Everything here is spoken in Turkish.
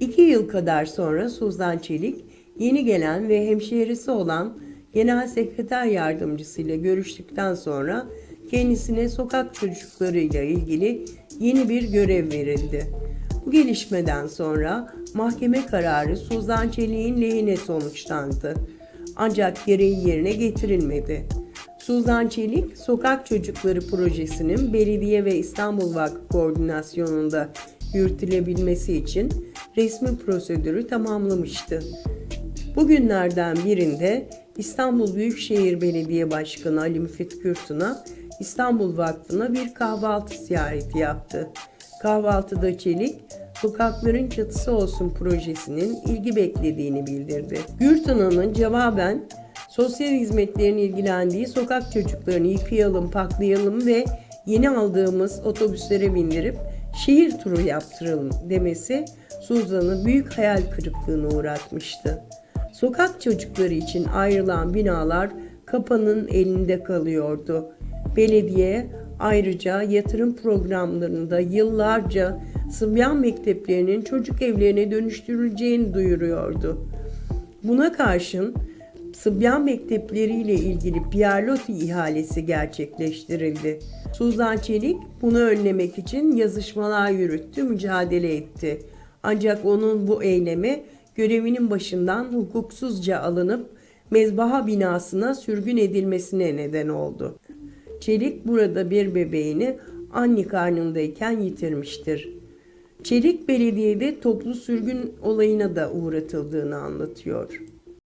İki yıl kadar sonra Suzan Çelik, yeni gelen ve hemşehrisi olan Genel Sekreter Yardımcısıyla görüştükten sonra kendisine sokak çocuklarıyla ilgili yeni bir görev verildi. Bu gelişmeden sonra mahkeme kararı Suzan Çelik'in lehine sonuçlandı. Ancak gereği yerine getirilmedi. Suzan Çelik, Sokak Çocukları Projesi'nin Belediye ve İstanbul Vakfı koordinasyonunda yürütülebilmesi için resmi prosedürü tamamlamıştı. Bugünlerden birinde İstanbul Büyükşehir Belediye Başkanı Ali Müfit Kürtun'a İstanbul Vakfı'na bir kahvaltı ziyareti yaptı. Kahvaltıda Çelik, Sokakların Çatısı Olsun projesinin ilgi beklediğini bildirdi. Gürtuna'nın cevaben sosyal hizmetlerin ilgilendiği sokak çocuklarını yıkayalım, paklayalım ve yeni aldığımız otobüslere bindirip şehir turu yaptıralım demesi Suzan'ı büyük hayal kırıklığına uğratmıştı. Sokak çocukları için ayrılan binalar kapanın elinde kalıyordu. Belediye ayrıca yatırım programlarında yıllarca Sıbyan mekteplerinin çocuk evlerine dönüştürüleceğini duyuruyordu. Buna karşın Sıbyan mektepleriyle ilgili Pierlotti ihalesi gerçekleştirildi. Suzan Çelik bunu önlemek için yazışmalar yürüttü, mücadele etti. Ancak onun bu eylemi görevinin başından hukuksuzca alınıp mezbaha binasına sürgün edilmesine neden oldu. Çelik burada bir bebeğini anne karnındayken yitirmiştir. Çelik belediyede toplu sürgün olayına da uğratıldığını anlatıyor.